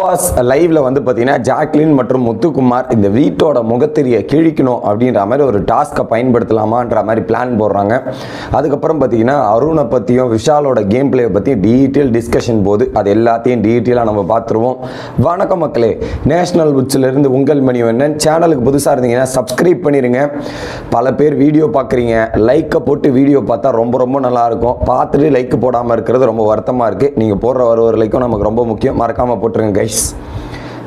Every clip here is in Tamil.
பாஸ் லைவ்ல வந்து பார்த்தீங்கன்னா ஜாக்லின் மற்றும் முத்துக்குமார் இந்த வீட்டோட முகத்திரியை கிழிக்கணும் அப்படின்ற மாதிரி ஒரு டாஸ்க்கை பயன்படுத்தலாமான்ற மாதிரி பிளான் போடுறாங்க. அதுக்கப்புறம் பார்த்தீங்கன்னா அருணை பற்றியும் விஷாலோட கேம் பிளேயை பற்றியும் டீட்டெயில் டிஸ்கஷன் போது அது எல்லாத்தையும் டீட்டெயிலாக நம்ம பார்த்துருவோம். வணக்கம் மக்களே நேஷனல் புட்ஸ்லேருந்து உங்கள் மணி வேணன் சேனலுக்கு புதுசாக இருந்தீங்கன்னா சப்ஸ்கிரைப் பண்ணிடுங்க பல பேர் வீடியோ பார்க்குறீங்க. லைக்கை போட்டு வீடியோ பார்த்தா ரொம்ப ரொம்ப நல்லா இருக்கும். பார்த்துட்டு லைக் போடாமல் இருக்கிறது ரொம்ப வருத்தமாக இருக்குது நீங்கள் போடுற ஒரு ஒரு லைக்கும் நமக்கு ரொம்ப முக்கியம். மறக்காமல் போட்டுருங்க கைஸ்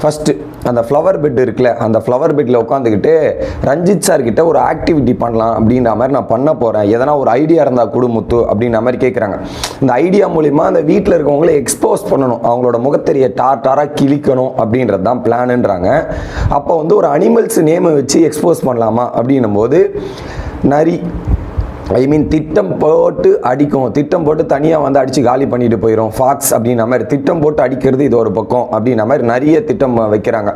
ஃபஸ்ட்டு அந்த ஃப்ளவர் பெட் இருக்குல்ல அந்த ஃப்ளவர் பெட்டில் உட்காந்துக்கிட்டு ரஞ்சித் சார் கிட்ட ஒரு ஆக்டிவிட்டி பண்ணலாம் அப்படின்ற மாதிரி நான் பண்ண போகிறேன் எதனா ஒரு ஐடியா இருந்தால் குடுமுத்து அப்படின்ற மாதிரி கேட்குறாங்க இந்த ஐடியா மூலிமா அந்த வீட்டில் இருக்கவங்கள எக்ஸ்போஸ் பண்ணணும். அவங்களோட முகத்தெரிய டார் டாராக கிழிக்கணும் அப்படின்றது தான் பிளானுன்றாங்க அப்போ வந்து ஒரு அனிமல்ஸ் நேமை வச்சு எக்ஸ்போஸ் பண்ணலாமா அப்படின்னும் போது நரி ஐ மீன் திட்டம் போட்டு அடிக்கும். திட்டம் போட்டு தனியாக வந்து அடித்து காலி பண்ணிட்டு போயிடும் ஃபாக்ஸ் அப்படின்ற மாதிரி திட்டம் போட்டு அடிக்கிறது இது ஒரு பக்கம் அப்படின்ற மாதிரி நிறைய திட்டம் வைக்கிறாங்க.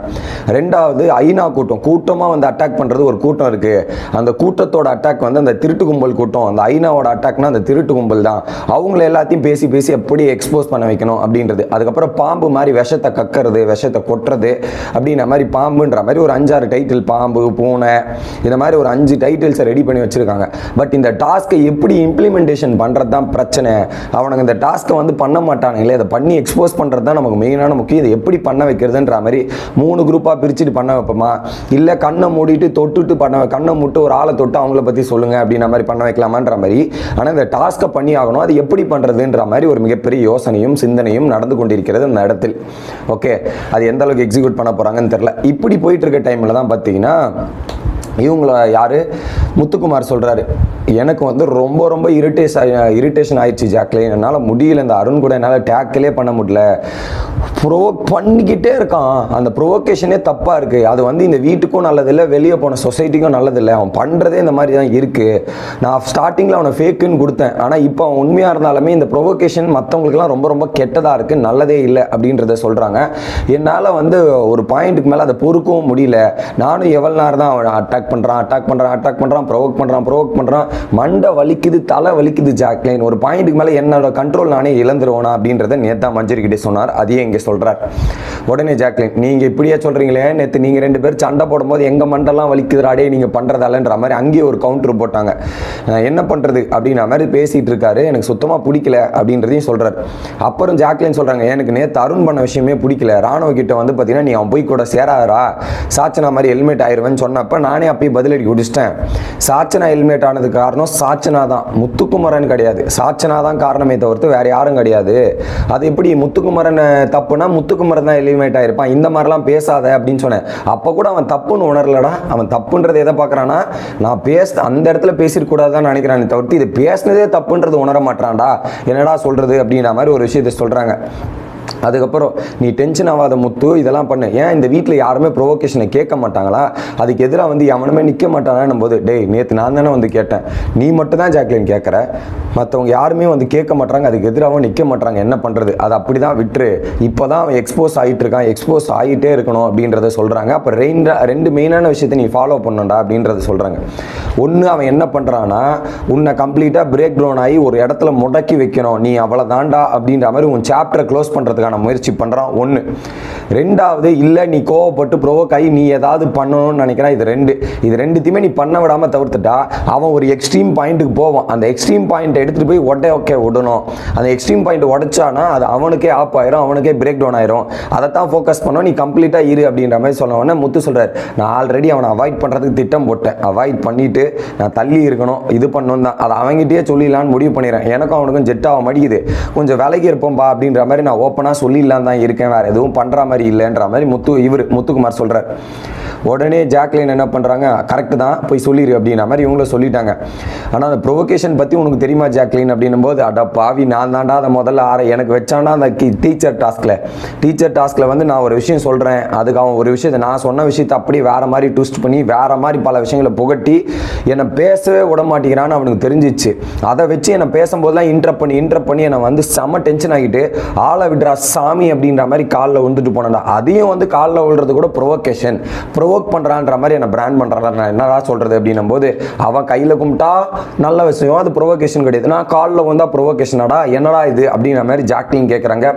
ரெண்டாவது ஐநா கூட்டம். கூட்டமாக வந்து அட்டாக் பண்ணுறது ஒரு கூட்டம் இருக்குது அந்த கூட்டத்தோட அட்டாக் வந்து அந்த திருட்டு கும்பல் கூட்டம். அந்த ஐநாவோட அட்டாக்னா அந்த திருட்டு கும்பல் தான். அவங்கள எல்லாத்தையும் பேசி பேசி எப்படி எக்ஸ்போஸ் பண்ண வைக்கணும் அப்படின்றது. அதுக்கப்புறம் பாம்பு மாதிரி விஷத்தை கக்கிறது விஷத்தை கொட்டுறது அப்படின்ற மாதிரி பாம்புன்ற மாதிரி ஒரு அஞ்சாறு டைட்டில் பாம்பு பூனை இந்த மாதிரி ஒரு அஞ்சு டைட்டில்ஸை ரெடி பண்ணி வச்சுருக்காங்க. பட் இந்த டாஸ்க்கை எப்படி இம்ப்ளிமெண்டேஷன் பண்ணுறது தான் பிரச்சனை. அவனுங்க இந்த டாஸ்க்கை வந்து பண்ண மாட்டானுங்களே அதை பண்ணி எக்ஸ்போஸ் பண்ணுறது தான் நமக்கு மெயினான முக்கியம். இதை எப்படி பண்ண வைக்கிறதுன்ற மாதிரி மூணு குரூப்பாக பிரிச்சுட்டு பண்ண வைப்போமா? இல்லை கண்ணை மூடிட்டு தொட்டுட்டு பண்ண கண்ணை முட்டு ஒரு ஆளை தொட்டு அவங்கள பற்றி சொல்லுங்கள் அப்படின்ற மாதிரி பண்ண வைக்கலாமான்ற மாதிரி. ஆனால் இந்த டாஸ்க்கை பண்ணி ஆகணும் அது எப்படி பண்ணுறதுன்ற மாதிரி ஒரு மிகப்பெரிய யோசனையும் சிந்தனையும் நடந்து கொண்டிருக்கிறது அந்த இடத்தில். ஓகே அது எந்த அளவுக்கு எக்ஸிக்யூட் பண்ண போகிறாங்கன்னு தெரில இப்படி போயிட்டு இருக்க டைமில் தான் பார்த்தீங்கன்னா இவங்கள யார்? முத்துக்குமார் சொல்கிறாரு எனக்கு வந்து ரொம்ப ரொம்ப இரிட்டேஸ் இரிட்டேஷன் ஆயிடுச்சு ஜாக்லின் என்னால் முடியல. இந்த அருண் கூட என்னால் டேக்கிலே பண்ண முடியல. ப்ரோவோக் பண்ணிக்கிட்டே இருக்கான். அந்த ப்ரொவோகேஷனே தப்பாக இருக்குது அது வந்து இந்த வீட்டுக்கும் நல்லதில்லை வெளியே போன சொசைட்டிக்கும் நல்லதில்லை. அவன் பண்ணுறதே இந்த மாதிரி தான் இருக்குது நான் ஸ்டார்டிங்கில் அவனை ஃபேக்குன்னு கொடுத்தேன். ஆனால் இப்போ அவன் உண்மையாக இருந்தாலுமே இந்த ப்ரொவோகேஷன் மற்றவங்களுக்குலாம் ரொம்ப ரொம்ப கெட்டதாக இருக்குது நல்லதே இல்லை அப்படின்றத சொல்கிறாங்க என்னால் வந்து ஒரு பாயிண்ட்டுக்கு மேலே அதை பொறுக்கவும் முடியல. நானும் எவ்வளோ நேரம் தான் அவன் அட்டாக் பண்ணுறான் அட்டாக் பண்ணுறான் அட்டாக் பண்ணுறான் ப்ரொவோக் பண்ணுறான் ப்ரொவோக் பண்ணுறான் மண்டை வலிக்குது தலை வலிக்குது ஜாக்லைன். ஒரு பாயிண்ட்டுக்கு மேலே என்னோட கண்ட்ரோல் நானே இழந்துருவோனா அப்படின்றத நேத்தா மஞ்சரிக்கிட்டே சொன்னார். அதையே இங்கே சொல்கிறார் உடனே ஜாக்லின் நீங்கள் இப்படியே சொல்கிறீங்களே நேற்று நீங்கள் ரெண்டு பேர் சண்டை போடும்போது எங்கள் மண்டெல்லாம் வலிக்குதுடாடே நீங்கள் பண்ணுறதாலன்ற மாதிரி அங்கேயே ஒரு கவுண்டர் போட்டாங்க. என்ன பண்ணுறது அப்படின்ற மாதிரி பேசிகிட்டு இருக்காரு. எனக்கு சுத்தமாக பிடிக்கல அப்படின்றதையும் சொல்கிறார் அப்புறம் ஜாக்லின் சொல்கிறாங்க எனக்கு நேற்று அருண் பண்ண விஷயமே பிடிக்கல. ராணுவ கிட்ட வந்து பார்த்தீங்கன்னா நீ அவன் போய் கூட சேராதரா சாச்சனா மாதிரி ஹெல்மெட் ஆயிடுவேன்னு சொன்னப்போ நானே அப்பயே பதிலடி குடிச்சிட்டேன். சாச்சனா ஹெல்மெட் ஆனது காரணம் சாச்சனா தான் முத்துக்குமரன் கிடையாது. சாச்சனா தான் காரணமே தவிர்த்து வேற யாரும் கிடையாது. அது எப்படி முத்துக்குமரன் தப்புனா முத்துக்குமரன் தான் ஹெல்மெட் ஆயிருப்பான். இந்த மாதிரிலாம் பேசாத அப்படின்னு சொன்னேன். அப்போ கூட அவன் தப்புன்னு உணரலடா. அவன் தப்புன்றது எதை பார்க்குறான்னா நான் பேச அந்த இடத்துல பேசிருக்கூடாதுன்னு நினைக்கிறானே தவிர்த்து இது பேசினதே தப்புன்றது உணர மாட்டான்டா. என்னடா சொல்றது அப்படின்ற மாதிரி ஒரு விஷயத்தை சொல்கிறாங்க அதுக்கப்புறம் நீ டென்ஷன் ஆகாத முத்து இதெல்லாம் பண்ணு. ஏன் இந்த வீட்டில் யாருமே ப்ரொவோகேஷனை கேட்க மாட்டாங்களா? அதுக்கு எதிராக வந்து எவனுமே நிற்க மாட்டானான்னு போது டேய் நேற்று நான் தானே வந்து கேட்டேன். நீ மட்டும் தான் ஜாக்லின் கேட்குற. மற்றவங்க யாருமே வந்து கேட்க மாட்டாங்க. அதுக்கு எதிராகவும் நிற்க மாட்டாங்க. என்ன பண்ணுறது அது அப்படி தான் விட்டுரு. இப்போ தான் அவன் எக்ஸ்போஸ் ஆகிட்டு இருக்கான். எக்ஸ்போஸ் ஆகிட்டே இருக்கணும் அப்படின்றத சொல்கிறாங்க அப்போ ரெண்டு ரெண்டு மெயினான விஷயத்தை நீ ஃபாலோ பண்ணண்டா அப்படின்றத சொல்கிறாங்க ஒன்று அவன் என்ன பண்ணுறான்னா உன்னை கம்ப்ளீட்டாக பிரேக் டவுன் ஆகி ஒரு இடத்துல முடக்கி வைக்கணும். நீ அவ்வளோ தாண்டா அப்படின்ற மாதிரி உன் சாப்டரை க்ளோஸ் பண்ணுறதுக்கான முயற்சி பண்ணுறான் ஒன்று ரெண்டாவது இல்லை நீ கோவப்பட்டு ப்ரோவோக் ஆகி நீ ஏதாவது பண்ணணும்னு நினைக்கிறான் இது ரெண்டு. இது ரெண்டுத்தையுமே நீ பண்ண விடாமல் தவிர்த்துட்டா அவன் ஒரு எக்ஸ்ட்ரீம் பாயிண்ட்டுக்கு போவான். அந்த எக்ஸ்ட்ரீம் பாயிண்ட்டை எடுத்துகிட்டு போய் உடைய ஓகே விடணும். அந்த எக்ஸ்ட்ரீம் பாயிண்ட் உடைச்சானா அது அவனுக்கே ஆப் ஆயிரும் அவனுக்கே பிரேக் டவுன் ஆயிரும். அதை தான் ஃபோக்கஸ் பண்ணோம் நீ கம்ப்ளீட்டாக இரு அப்படின்ற மாதிரி சொன்ன முத்து சொல்கிறார் நான் ஆல்ரெடி அவனை அவாய்ட் பண்ணுறதுக்கு திட்டம் போட்டேன். அவாய்ட் பண்ணிவிட்டு நான் தள்ளி இருக்கணும். இது பண்ணணும் தான். அதை அவங்ககிட்டயே சொல்லிடலான்னு முடிவு பண்ணிடுறேன். எனக்கும் அவனுக்கும் ஜெட் ஆக மடிக்குது கொஞ்சம் விலகி இருப்போம்பா அப்படின்ற மாதிரி நான் ஓப்பனாக சொல்லிடலாம் தான் இருக்கேன் வேறு எதுவும் பண்ணுற மாதிரி இல்லைன்ற மாதிரி முத்து இவர் முத்துக்குமார் சொல்கிறார் உடனே ஜாக்லின் என்ன பண்ணுறாங்க கரெக்டு தான் போய் சொல்லிடு அப்படின்ற மாதிரி இவங்களும் சொல்லிட்டாங்க. ஆனால் அந்த ப்ரொவோகேஷன் பற்றி உனக்கு தெரியுமா ஜாக்லின் அப்படின்னும் போது அட பாவி நான் தாண்டா அதை முதல்ல ஆற எனக்கு வச்சானா அந்த டீச்சர் டாஸ்கில் டீச்சர் டாஸ்கில் வந்து நான் ஒரு விஷயம் சொல்கிறேன் அதுக்கு அவன் ஒரு விஷயத்தை நான் சொன்ன விஷயத்தை அப்படியே வேறு மாதிரி ட்விஸ்ட் பண்ணி வேறு மாதிரி பல விஷயங்களை புகட்டி என்னை பேசவே விட மாட்டேங்கிறான்னு அவனுக்கு தெரிஞ்சிச்சு. அதை வச்சு என்னை பேசும்போதெல்லாம் இன்ட்ரப் பண்ணி இன்ட்ரப் பண்ணி என்னை வந்து செம டென்ஷன் ஆகிட்டு ஆளை விடுறா சாமி அப்படின்ற மாதிரி காலில் விழுந்துட்டு போனடா அதையும் வந்து காலில் விழுறது கூட ப்ரொவோகேஷன் ப்ரொவோ ப்ரொவோக் பண்ணுறான்ற மாதிரி என்ன பிராண்ட் பண்ணுறான் நான் என்னடா சொல்கிறது அப்படின்னும் போது அவன் கையில் கும்பிட்டா நல்ல விஷயம் அது ப்ரொவோகேஷன் கிடையாது. நான் காலில் வந்தால் ப்ரொவோகேஷனாடா என்னடா இது அப்படின்ற மாதிரி ஜாக்லின் கேட்குறாங்க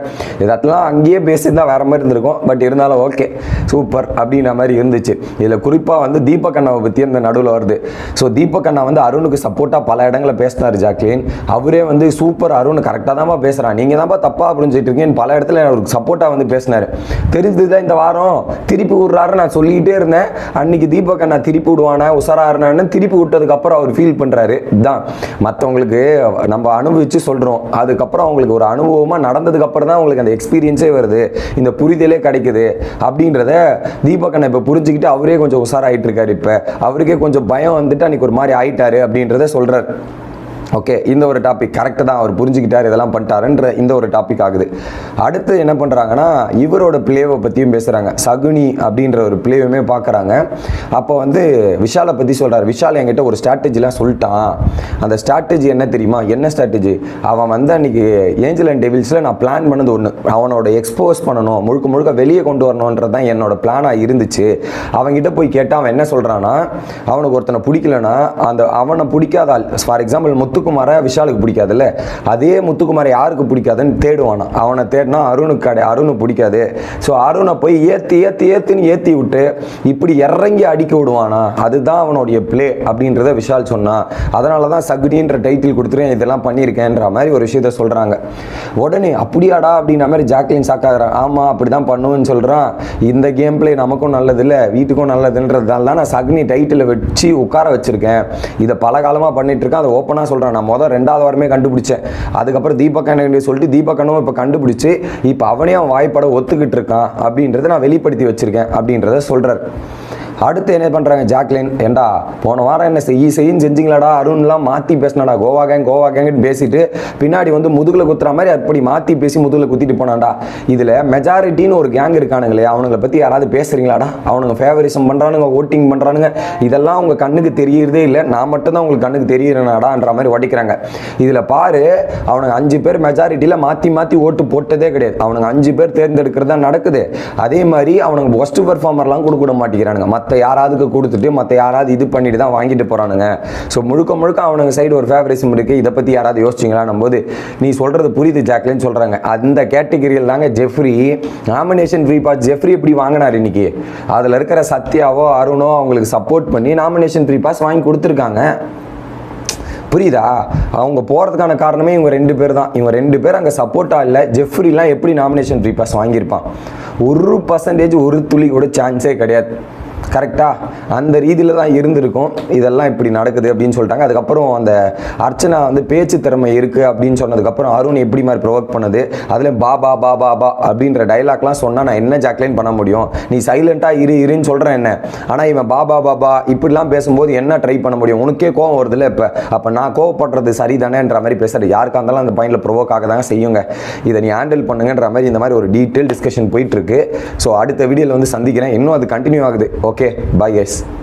இதெல்லாம் அங்கேயே பேசியிருந்தா வேறு மாதிரி இருந்திருக்கும். பட் இருந்தாலும் ஓகே சூப்பர் அப்படின்ற மாதிரி இருந்துச்சு. இதில் குறிப்பாக வந்து தீபக் அண்ணாவை பற்றி அந்த நடுவில் வருது. ஸோ தீபக் அண்ணா வந்து அருணுக்கு சப்போர்ட்டாக பல இடங்களில் பேசினார் ஜாக்லின். அவரே வந்து சூப்பர் அருண் கரெக்டாக தான்ப்பா பேசுகிறான் நீங்கள் தான்ப்பா தப்பாக புரிஞ்சுட்டு இருக்கீங்கன்னு பல இடத்துல அவருக்கு சப்போர்ட்டாக வந்து பேசினார். தெரிஞ்சுதான் இந்த வாரம்? திருப்பி விட்றாரு நான் சொல்லிக்கிட்டே இருந்தேன். அன்னைக்கு தீபக் அண்ணா திருப்பி விடுவானே உசரா திருப்பி விட்டதுக்கு அப்புறம் அவர் ஃபீல் பண்ணுறாரு இதுதான் மற்றவங்களுக்கு நம்ம அனுபவிச்சு சொல்கிறோம் அதுக்கப்புறம் அவங்களுக்கு ஒரு அனுபவமாக நடந்ததுக்கு அப்புறம் தான் அவங்களுக்கு அந்த எக்ஸ்பீரியன்ஸே வருது. இந்த புரிதலே கிடைக்குது. அப்படின்றத தீபக் அண்ணா இப்போ புரிஞ்சுக்கிட்டு அவரே கொஞ்சம் உஷாராயிட்டு இருக்காரு இப்போ. அவருக்கே கொஞ்சம் பயம் வந்துட்டு அன்னைக்கு ஒரு மாதிரி ஆயிட்டாரு அப்படின்றத சொல்கிறார் ஓகே இந்த ஒரு டாபிக் கரெக்டு தான். அவர் புரிஞ்சுக்கிட்டார் இதெல்லாம் பண்ணிட்டாருன்ற இந்த ஒரு டாபிக் ஆகுது. அடுத்து என்ன பண்ணுறாங்கன்னா இவரோட பிளேவை பற்றியும் பேசுகிறாங்க சகுனி அப்படின்ற ஒரு பிளேவுமே பார்க்குறாங்க. அப்போ வந்து விஷாலை பற்றி சொல்கிறார் விஷால் என்கிட்ட ஒரு ஸ்ட்ராட்டஜிலாம் சொல்லிட்டான். அந்த ஸ்ட்ராட்டஜி என்ன தெரியுமா? என்ன ஸ்ட்ராட்டஜி அவன் வந்து அன்றைக்கி ஏஞ்சல் அண்ட் டெவில்ஸில் நான் பிளான் பண்ணது ஒன்று அவனோட எக்ஸ்போஸ் பண்ணணும். முழுக்க முழுக்க வெளியே கொண்டு வரணுன்றது தான் என்னோட பிளானாக இருந்துச்சு. அவன்கிட்ட போய் கேட்டால் அவன் என்ன சொல்கிறான்னா அவனுக்கு ஒருத்தனை பிடிக்கலன்னா அந்த அவனை பிடிக்காத ஆள் ஃபார் எக்ஸாம்பிள் முத்து முத்துக்குமாரை விஷாலுக்கு பிடிக்காதுல்ல? அதே முத்துக்குமாரை யாருக்கு பிடிக்காதுன்னு தேடுவானா. அவனை தேடினா அருணுக்கு கடை அருணு பிடிக்காது. ஸோ அருணை போய் ஏற்றி ஏற்றி ஏற்றுன்னு ஏற்றி விட்டு இப்படி இறங்கி அடிக்க விடுவானா? அதுதான் அவனுடைய பிளே அப்படின்றத விஷால் சொன்னான் அதனால தான் சகுனின்ற டைட்டில் கொடுத்துருவேன் இதெல்லாம் பண்ணியிருக்கேன்ற மாதிரி ஒரு விஷயத்த சொல்கிறாங்க உடனே அப்படியாடா அப்படின்ற மாதிரி ஜாக்லின் சாக்காகிறான் ஆமாம் அப்படி தான் பண்ணுவேன்னு சொல்கிறான் இந்த கேம் பிளே நமக்கும் நல்லது இல்லை வீட்டுக்கும் நல்லதுன்றதால தான் நான் சக்னி டைட்டில் வச்சு உட்கார வச்சிருக்கேன். இதை பல காலமாக பண்ணிட்டு அதை ஓப்பனாக சொல்கிறேன் நான் முதல் ரெண்டாவது வாரமே கண்டுபிடிச்சேன். அதுக்கப்புறம் தீபக் அண்ணன் சொல்லிட்டு தீபக் அண்ணனும் இப்போ கண்டுபிடிச்சு இப்போ அவனே அவன் வாய்ப்பட ஒத்துக்கிட்டு இருக்கான் அப்படின்றத நான் வெளிப்படுத்தி வச்சிருக்கேன் அப்படின்றத சொல்கிறார் அடுத்து என்ன பண்ணுறாங்க ஜாக்லின்? ஏண்டா போன வாரம் என்ன செய்ய செய்யும் செஞ்சீங்களாடா? அருண்லாம் மாற்றி பேசினாடா. கோவா கேங் கோவா கேங்னு பேசிட்டு பின்னாடி வந்து முதுகில் குத்துற மாதிரி அப்படி மாற்றி பேசி முதுகில் குத்திட்டு போனான்டா. இதில் மெஜாரிட்டின்னு ஒரு கேங் இருக்கானுங்களே அவனுங்களை பற்றி யாராவது பேசுகிறீங்களாடா அவனுங்க ஃபேவரிசம் பண்ணுறானுங்க ஓட்டிங் பண்ணுறானுங்க இதெல்லாம் உங்கள் கண்ணுக்கு தெரியறதே இல்லை. நான் மட்டும்தான் உங்களுக்கு கண்ணுக்கு தெரியறேனாடான்ற மாதிரி உடைக்கிறாங்க இதில் பாரு அவனுங்க அஞ்சு பேர் மெஜாரிட்டியில் மாற்றி மாற்றி ஓட்டு போட்டதே கிடையாது. அவனுங்க அஞ்சு பேர் தேர்ந்தெடுக்கிறது தான் நடக்குது. அதே மாதிரி அவனுக்கு ஒஸ்ட் பெர்ஃபார்மர்லாம் கொடுக்க மாட்டேங்கிறானுங்க. மற்ற மற்ற யாராவதுக்கு கொடுத்துட்டு மற்ற யாராவது இது பண்ணிட்டு தான் வாங்கிட்டு போகிறானுங்க ஸோ முழுக்க முழுக்க அவனுங்க சைடு ஒரு ஃபேவரிசம் இருக்குது இதை பற்றி யாராவது யோசிச்சிங்களான் போது நீ சொல்கிறது புரியுது ஜாக்லின்னு சொல்கிறாங்க அந்த கேட்டகிரியில் தாங்க Jeffrey nomination free pass Jeffrey எப்படி வாங்கினார் இன்னைக்கு? அதில் இருக்கிற சத்யாவோ அருணோ அவங்களுக்கு சப்போர்ட் பண்ணி நாமினேஷன் ஃப்ரீ பாஸ் வாங்கி கொடுத்துருக்காங்க. புரியுதா? அவங்க போகிறதுக்கான காரணமே இவங்க ரெண்டு பேர் தான். இவங்க ரெண்டு பேர் அங்கே சப்போர்ட்டாக இல்லை. ஜெஃப்ரிலாம் எப்படி நாமினேஷன் ஃப்ரீ பாஸ் வாங்கியிருப்பான்? ஒரு பர்சன்டேஜ் ஒரு துளி கூட சான்ஸே கிடையாது. கரெக்டாக அந்த ரீதியில் தான் இருந்திருக்கும். இதெல்லாம் இப்படி நடக்குது அப்படின்னு சொல்லிட்டாங்க. அதுக்கப்புறம் அந்த அர்ச்சனா வந்து பேச்சு திறமை இருக்குது அப்படின்னு சொன்னதுக்கப்புறம் அருண் எப்படி மாதிரி ப்ரொவோக் பண்ணுது? அதில் பா பா பா பா பா அப்படின்ற டைலாக்லாம் சொன்னால் நான் என்ன ஜாக்லைன் பண்ண முடியும்? நீ சைலண்ட்டாக இரு இருன்னு சொல்கிறேன் என்ன? ஆனால் இவன் பா பா பா பா இப்படிலாம் பேசும்போது என்ன ட்ரை பண்ண முடியும்? உனக்கே கோவம் வருதுல்ல இப்போ? அப்போ நான் கோவப்படுறது சரிதானேன்ற மாதிரி பேசுறது யாருக்காக இருந்தாலும் அந்த பாயிண்டில் ப்ரொவோக் ஆக தாங்க செய்யுங்க. இதை நீ ஹேண்டில் பண்ணுங்கன்ற மாதிரி இந்த மாதிரி ஒரு டீட்டெயில் டிஸ்கஷன் போயிட்டுருக்கு ஸோ அடுத்த வீடியோவில் வந்து சந்திக்கிறேன். இன்னும் அது கண்டினியூ ஆகுது. Okay bye S